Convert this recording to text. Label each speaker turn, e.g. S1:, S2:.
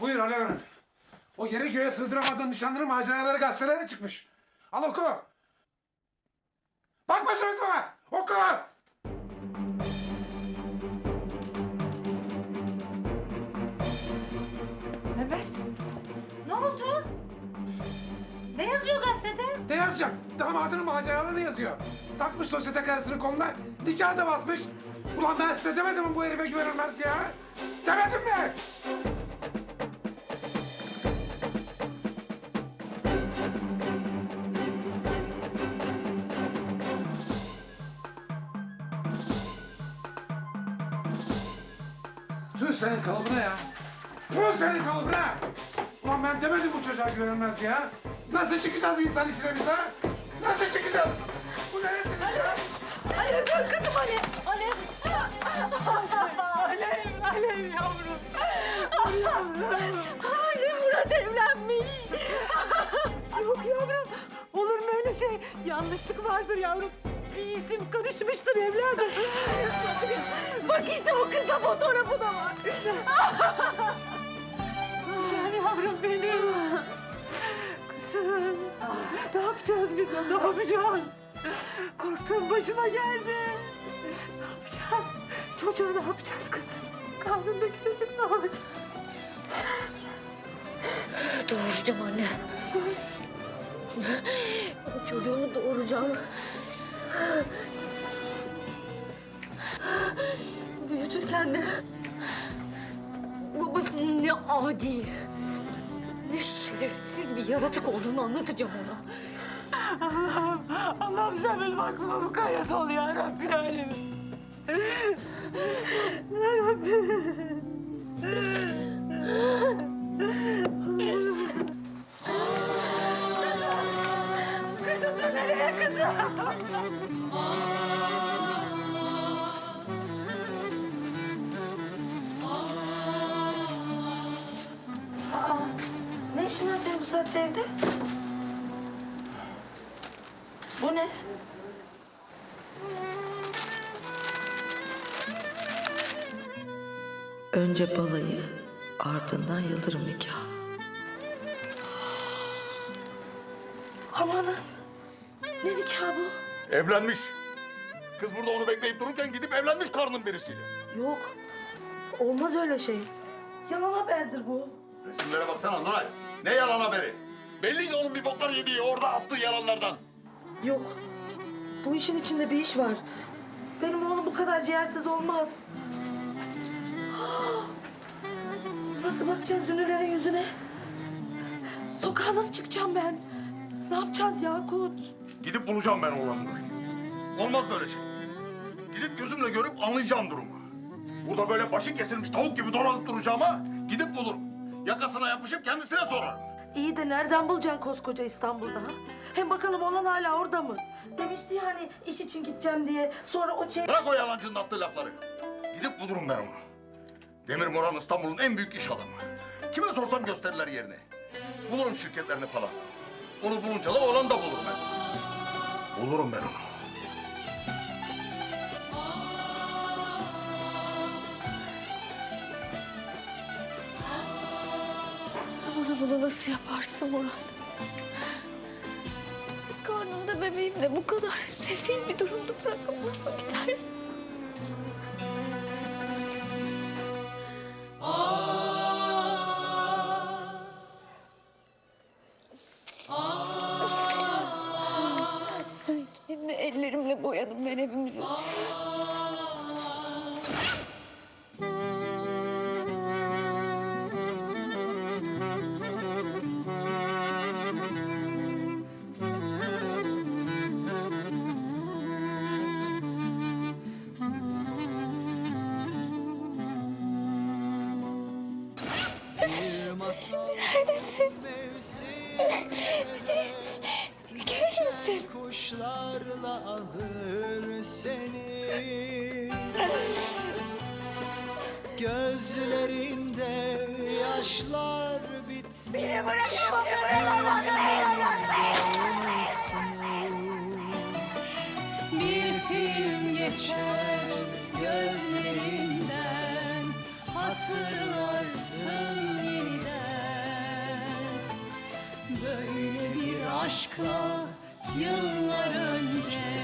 S1: Buyur Alev Hanım. O yeri göğe sığdıramadığın nişanlının maceraları gazetelere çıkmış. Al oku. Bakma suratıma. Oku.
S2: Mehmet, ne oldu? Ne yazıyor gazetede?
S1: Ne yazacak? Damadının maceralarını yazıyor. Takmış sosyete karısının koluna, nikah da basmış. Ulan ben size demedim mi bu herife güvenilmez diye? ha? Demedim mi? Tüh senin kalıbına ya. Tüh senin kalıbına. Ulan ben demedim bu çocuğa güvenilmez ya. Nasıl çıkacağız insan içine biz ha? Nasıl çıkacağız? Bu neresi?
S2: Alev dur kızım Alev. Alev. Alev, Alev yavrum. Alev Murat evlenmiş. Yok yavrum. Olur mu öyle şey? Yanlışlık vardır yavrum. Bir isim karışmıştır evladım. Bak işte o kızda fotoğrafı da var. Gel yavrum benim. Kızım. Ne yapacağız biz ne yapacağız? Korktuğum başıma geldi. Ne yapacağız? Çocuğu ne yapacağız kızım? Karnındaki çocuk ne olacak?
S3: Doğuracağım anne. Çocuğumu doğuracağım. De babasının ne adi, ne şerefsiz bir yaratık olduğunu anlatacağım ona.
S2: Allah'ım, Allah'ım sen benim aklıma mukayyet ol ya Rabbi alemin. Ya Rabbi.
S4: Bu saatte evde? Bu ne? Önce balayı, ardından yıldırım nikahı. Amanın. Ne nikahı bu?
S5: Evlenmiş. Kız burada onu bekleyip dururken gidip evlenmiş karnın birisiyle.
S4: Yok. Olmaz öyle şey. Yalan haberdir bu.
S5: Resimlere baksana Nuray. Ne yalan haberi? Belliydi onun bir boklar yediği orada attığı yalanlardan.
S4: Yok. Bu işin içinde bir iş var. Benim oğlum bu kadar ciğersiz olmaz. Nasıl bakacağız dünürlerin yüzüne? Sokağa nasıl çıkacağım ben? Ne yapacağız Yakut?
S5: Gidip bulacağım ben oğlanı. Olmaz böyle şey. Gidip gözümle görüp anlayacağım durumu. Burada böyle başı kesilmiş tavuk gibi dolanıp duracağıma gidip bulurum. Yakasına yapışıp kendisine sorarım.
S4: İyi de nereden bulacaksın koskoca İstanbul'da? ha? Hem bakalım olan hala orada mı? Demişti ya hani iş için gideceğim diye. Sonra o çek...
S5: Bırak o yalancının attığı lafları. Gidip bulurum ben onu. Demir Moran İstanbul'un en büyük iş adamı. Kime sorsam gösterirler yerini. Bulurum şirketlerini falan. Onu bulunca da oğlanı da bulurum ben. Bulurum ben onu.
S3: Bana bunu nasıl yaparsın Murat? Karnında bebeğimle bu kadar sefil bir durumda bırakıp nasıl gidersin? Kendi ellerimle boyadım ben evimizi.
S6: kuşlarla alır seni. Gözlerinde yaşlar bitmiş.
S2: Beni bırakın bakalım bakalım
S6: Bir film geçer gözlerinden Hatırlarsın yeniden.
S2: Böyle bir aşkla yıllar önce